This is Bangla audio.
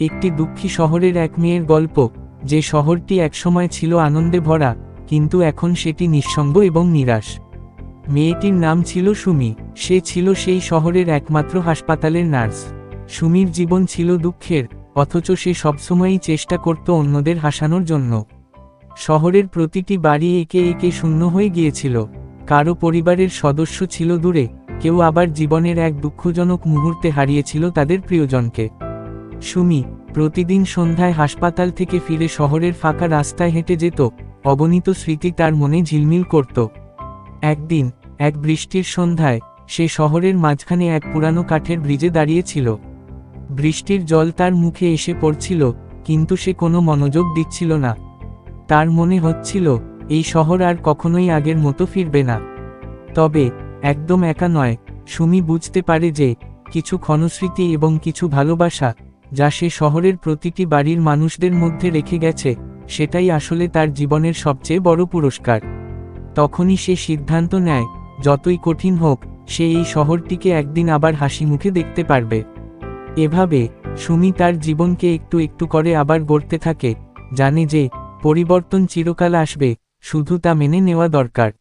একটি দুঃখী শহরের এক মেয়ের গল্প, যে শহরটি একসময় ছিল আনন্দে ভরা, কিন্তু এখন সেটি নিঃসঙ্গ এবং নিরাশ। মেয়েটির নাম ছিল সুমি, সে ছিল সেই শহরের একমাত্র হাসপাতালের নার্স। সুমির জীবন ছিল দুঃখের, অথচ সে সবসময়ই চেষ্টা করত অন্যদের হাসানোর জন্য। শহরের প্রতিটি বাড়ি একে একে শূন্য হয়ে গিয়েছিল। কারও পরিবারের সদস্য ছিল দূরে, কেউ আবার জীবনের এক দুঃখজনক মুহূর্তে হারিয়েছিল তাদের প্রিয়জনকে। সুমি, প্রতিদিন সন্ধ্যায় হাসপাতাল থেকে ফিরে শহরের ফাঁকা রাস্তায় হেঁটে যেত, অগণিত স্মৃতি তার মনে ঝিলমিল করত। একদিন, এক বৃষ্টির সন্ধ্যায়, সে শহরের মাঝখানে এক পুরানো কাঠের ব্রিজে দাঁড়িয়েছিল। বৃষ্টির জল তার মুখে এসে পড়ছিল, কিন্তু সে কোনো মনোযোগ দিচ্ছিল না। তার মনে হচ্ছিল, এই শহর আর কখনোই আগের মতো ফিরবে না। তবে, একদম একা নয়, সুমি বুঝতে পারে যে, কিছু ক্ষণস্মৃতি এবং কিছু ভালোবাসা যা সে শহরের প্রতিটি বাড়ির মানুষদের মধ্যে রেখে গেছে, সেটাই আসলে তার জীবনের সবচেয়ে বড় পুরস্কার। তখনই সে সিদ্ধান্ত নেয়, যতই কঠিন হোক, সে এই শহরটিকে একদিন আবার হাসি মুখে দেখতে পারবে। এভাবে, সুমি তার জীবনকে একটু একটু করে আবার গড়তে থাকে, জানে যে, পরিবর্তন চিরকাল আসবে, শুধু তা মেনে নেওয়া দরকার।